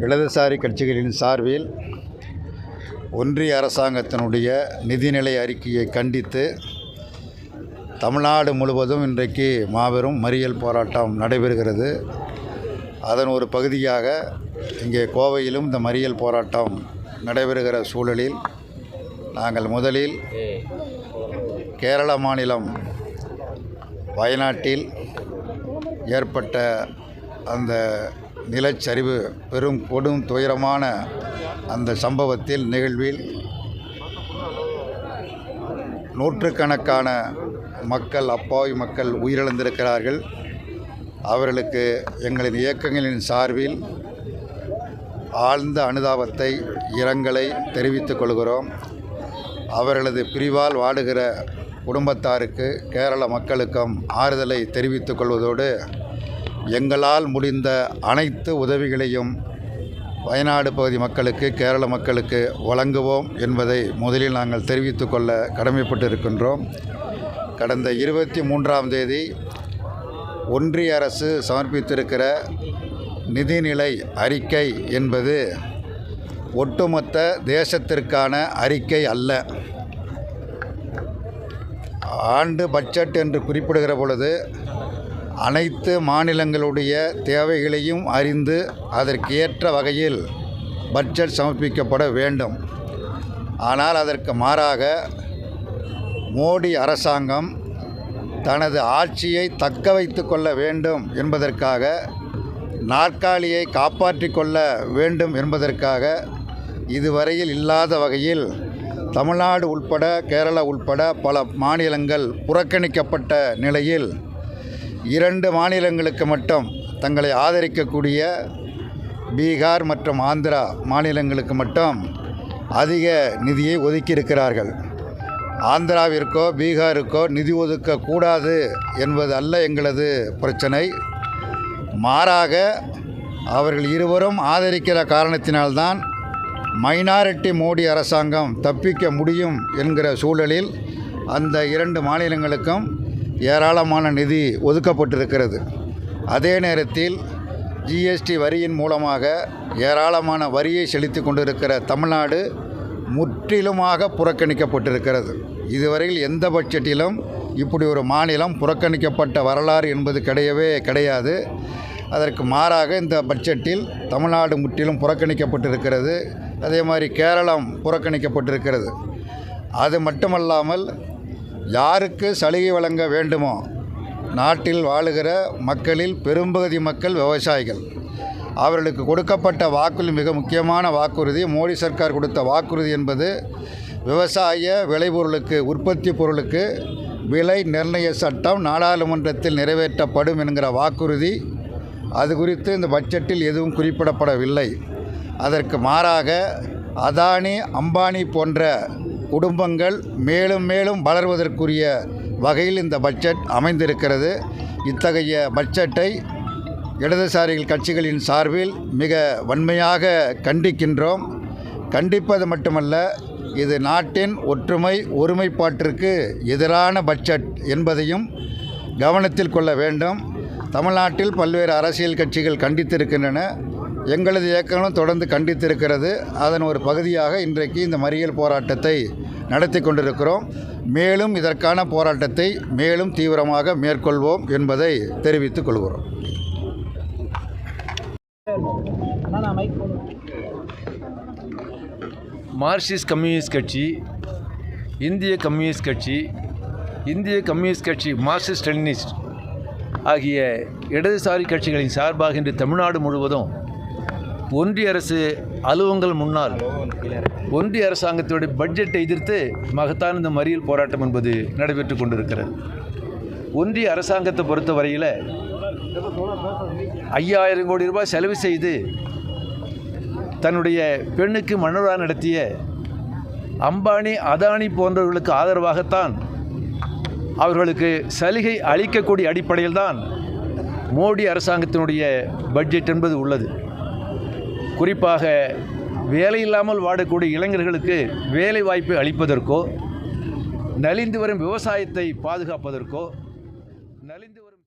இடதுசாரி கட்சிகளின் சார்பில் ஒன்றிய அரசாங்கத்தினுடைய நிதிநிலை அறிக்கையை கண்டித்து தமிழ்நாடு முழுவதும் இன்றைக்கு மாபெரும் மறியல் போராட்டம் நடைபெறுகிறது. அதன் ஒரு பகுதியாக இங்கே கோவையிலும் இந்த மறியல் போராட்டம் நடைபெறுகிற சூழலில் நாங்கள் முதலில் கேரள மாநிலம் வயநாட்டில் ஏற்பட்ட அந்த நிலச்சரிவு பெரும் கொடும் துயரமான அந்த சம்பவத்தில் நிகழ்வில் நூற்றுக்கணக்கான மக்கள் அப்பாவி மக்கள் உயிரிழந்திருக்கிறார்கள். அவர்களுக்கு எங்களின் இயக்கங்களின் சார்பில் ஆழ்ந்த அனுதாபத்தை இரங்கலை தெரிவித்துக் கொள்கிறோம். அவர்களது பிரிவால் வாடுகிற குடும்பத்தாருக்கு கேரள மக்களுக்கும் ஆறுதலை தெரிவித்துக் கொள்வதோடு எங்களால் முடிந்த அனைத்து உதவிகளையும் வயநாடு பகுதி மக்களுக்கு கேரள மக்களுக்கு வழங்குவோம் என்பதை முதலில் நாங்கள் தெரிவித்து கொள்ள கடமைப்பட்டு இருக்கின்றோம் கடந்த இருபத்தி மூன்றாம் தேதி ஒன்றிய அரசு சமர்ப்பித்திருக்கிற நிதிநிலை அறிக்கை என்பது ஒட்டுமொத்த தேசத்திற்கான அறிக்கை அல்ல. ஆண்டு பட்ஜெட் என்று குறிப்பிடுகிற பொழுது அனைத்து மாநிலங்களுடைய தேவைகளையும் அறிந்து அதற்கு ஏற்ற வகையில் பட்ஜெட் சமர்ப்பிக்கப்பட வேண்டும். ஆனால் அதற்கு மாறாக மோடி அரசாங்கம் தனது ஆட்சியை தக்க வைத்து கொள்ள வேண்டும் என்பதற்காக நாற்காலியை காப்பாற்றி கொள்ள வேண்டும் என்பதற்காக இதுவரையில் இல்லாத வகையில் தமிழ்நாடு உட்பட கேரளா உட்பட பல மாநிலங்கள் புறக்கணிக்கப்பட்ட நிலையில் இரண்டு மாநிலங்களுக்கு மட்டும் தங்களை ஆதரிக்கக்கூடிய பீகார் மற்றும் ஆந்திரா மாநிலங்களுக்கு மட்டும் அதிக நிதியை ஒதுக்கியிருக்கிறார்கள். ஆந்திராவிற்கோ பீகாருக்கோ நிதி ஒதுக்கக்கூடாது என்பது அல்ல எங்களது பிரச்சனை. மாறாக அவர்கள் இருவரும் ஆதரிக்கிற காரணத்தினால்தான் மைனாரிட்டி மோடி அரசாங்கம் தப்பிக்க முடியும் என்கிற சூழலில் அந்த இரண்டு மாநிலங்களுக்கும் ஏராளமான நிதி ஒதுக்கப்பட்டிருக்கிறது. அதே நேரத்தில் ஜிஎஸ்டி வரியின் மூலமாக ஏராளமான வரியை செலுத்தி கொண்டிருக்கிற தமிழ்நாடு முற்றிலுமாக புறக்கணிக்கப்பட்டிருக்கிறது. இதுவரையில் எந்த பட்ஜெட்டிலும் இப்படி ஒரு மாநிலம் புறக்கணிக்கப்பட்ட வரலாறு என்பது கிடையவே கிடையாது. அதற்கு மாறாக இந்த பட்ஜெட்டில் தமிழ்நாடு முற்றிலும் புறக்கணிக்கப்பட்டிருக்கிறது. அதே மாதிரி கேரளம் புறக்கணிக்கப்பட்டிருக்கிறது. அது மட்டுமல்லாமல் யாருக்கு சலுகை வழங்க வேண்டுமோ நாட்டில் வாழுகிற மக்களில் பெரும்பகுதி மக்கள் விவசாயிகள். அவர்களுக்கு கொடுக்கப்பட்ட வாக்குறுதி மிக முக்கியமான வாக்குறுதி மோடி சர்க்கார் கொடுத்த வாக்குறுதி என்பது விவசாய விளைபொருளுக்கு உற்பத்தி பொருளுக்கு விலை நிர்ணய சட்டம் நாடாளுமன்றத்தில் நிறைவேற்றப்படும் என்கிற வாக்குறுதி. அது குறித்து இந்த பட்ஜெட்டில் எதுவும் குறிப்பிடப்படவில்லை. அதற்கு மாறாக அதானி அம்பானி போன்ற குடும்பங்கள் மேலும் மேலும் வளர்வதற்குரிய வகையில் இந்த பட்ஜெட் அமைந்திருக்கிறது. இத்தகைய பட்ஜெட்டை இடதுசாரிகள் கட்சிகளின் சார்பில் மிக வன்மையாக கண்டிக்கின்றோம். கண்டிப்பது மட்டுமல்ல இது நாட்டின் ஒற்றுமை ஒருமைப்பாட்டிற்கு எதிரான பட்ஜெட் என்பதையும் கவனத்தில் கொள்ள வேண்டும். தமிழ்நாட்டில் பல்வேறு அரசியல் கட்சிகள் கண்டித்திருக்கின்றன. எங்களது இயக்கங்களும் தொடர்ந்து கண்டித்திருக்கிறது. அதன் ஒரு பகுதியாக இன்றைக்கு இந்த மறியல் போராட்டத்தை நடத்தி கொண்டிருக்கிறோம் மேலும் இதற்கான போராட்டத்தை மேலும் தீவிரமாக மேற்கொள்வோம் என்பதை தெரிவித்துக் கொள்கிறோம். மார்க்சிஸ்ட் கம்யூனிஸ்ட் கட்சி இந்திய கம்யூனிஸ்ட் கட்சி இந்திய கம்யூனிஸ்ட் கட்சி மார்க்சிஸ்ட் லெனினிஸ்ட் ஆகிய இடதுசாரி கட்சிகளின் சார்பாக இன்று தமிழ்நாடு முழுவதும் ஒன்றிய அரசு அலுவலங்கள் முன்னால் ஒன்றிய அரசாங்கத்தினுடைய பட்ஜெட்டை எதிர்த்து மகத்தான இந்த மறியல் போராட்டம் என்பது நடைபெற்று கொண்டிருக்கிறது. ஒன்றிய அரசாங்கத்தை பொறுத்த வரையில் ஐயாயிரம் கோடி ரூபாய் செலவு செய்து தன்னுடைய பெண்ணுக்கு மனோரா நடத்திய அம்பானி அதானி போன்றவர்களுக்கு ஆதரவாகத்தான் அவர்களுக்கு சலுகை அளிக்கக்கூடிய அடிப்படையில் தான் மோடி அரசாங்கத்தினுடைய பட்ஜெட் என்பது உள்ளது. குறிப்பாக வேலை இல்லாமல் வாடக்கூடிய இளைஞர்களுக்கு வேலை வாய்ப்பை அளிப்பதற்கோ நலிந்து வரும் விவசாயத்தை பாதுகாப்பதற்கோ